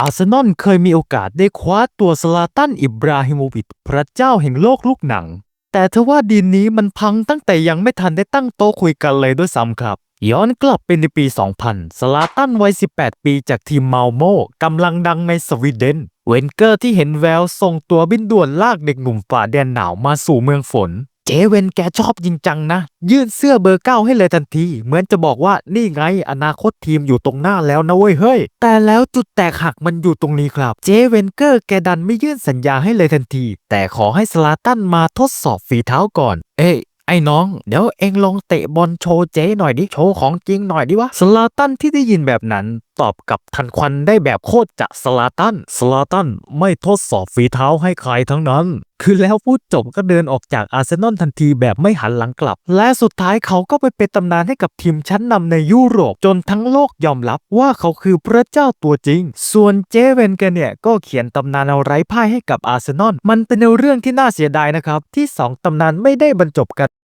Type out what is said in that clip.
อาร์เซนอลเคยมีโอกาสได้คว้าตัวสลาตันอิบราฮิโมวิชพระเจ้าแห่งโลกลูกหนัง แต่ทว่าดีนนี้มันพังตั้งแต่ยังไม่ทันได้ตั้งโต๊ะคุยกันเลยด้วยซ้ำครับ ย้อนกลับเป็นในปี 2000 สลาตันวัย 18 ปีจากทีมเมาโมกำลังดังในสวีเดน เวนเกอร์ที่เห็นแววส่งตัวบินด่วนลากเด็กหนุ่มฝ่าแดนหนาวมาสู่เมืองฝน เจเวนแกชอบจริงจังนะ ยื่นเสื้อเบอร์เก้าให้เลยทันที เหมือนจะบอกว่านี่ไงอนาคตทีมอยู่ตรงหน้าแล้วนะเว้ยเฮ้ย แต่แล้วจุดแตกหักมันอยู่ตรงนี้ครับ เจเวนเกอร์แกดันไม่ยื่นสัญญาให้เลยทันที แต่ขอให้สลาตันมาทดสอบฝีเท้าก่อน เอ้ไอ้น้อง เดี๋ยวเองลองเตะบอลโชว์เจ๊หน่อยดิ โชว์ของจริงหน่อยดิวะ สลาตันที่ได้ยินแบบนั้น ตอบกับทันควันได้แบบโคตรจะสลาตัน สลาตันไม่ทดสอบฝีเท้าให้ใครทั้งนั้น คือแล้วพูดจบก็เดินออกจากอาร์เซนอลทันทีแบบไม่หันหลังกลับ และสุดท้ายเขาก็ไปเป็นตำนานให้กับทีมชั้นนำในยุโรปจนทั้งโลกยอมรับว่าเขาคือพระเจ้าตัวจริง ส่วนเจเวนกันเนี่ยก็เขียนตำนานเอาไร้พ่ายให้กับอาร์เซนอลมันเป็นเรื่องที่น่าเสียดายนะครับที่สองตำนานไม่ได้บรรจบกัน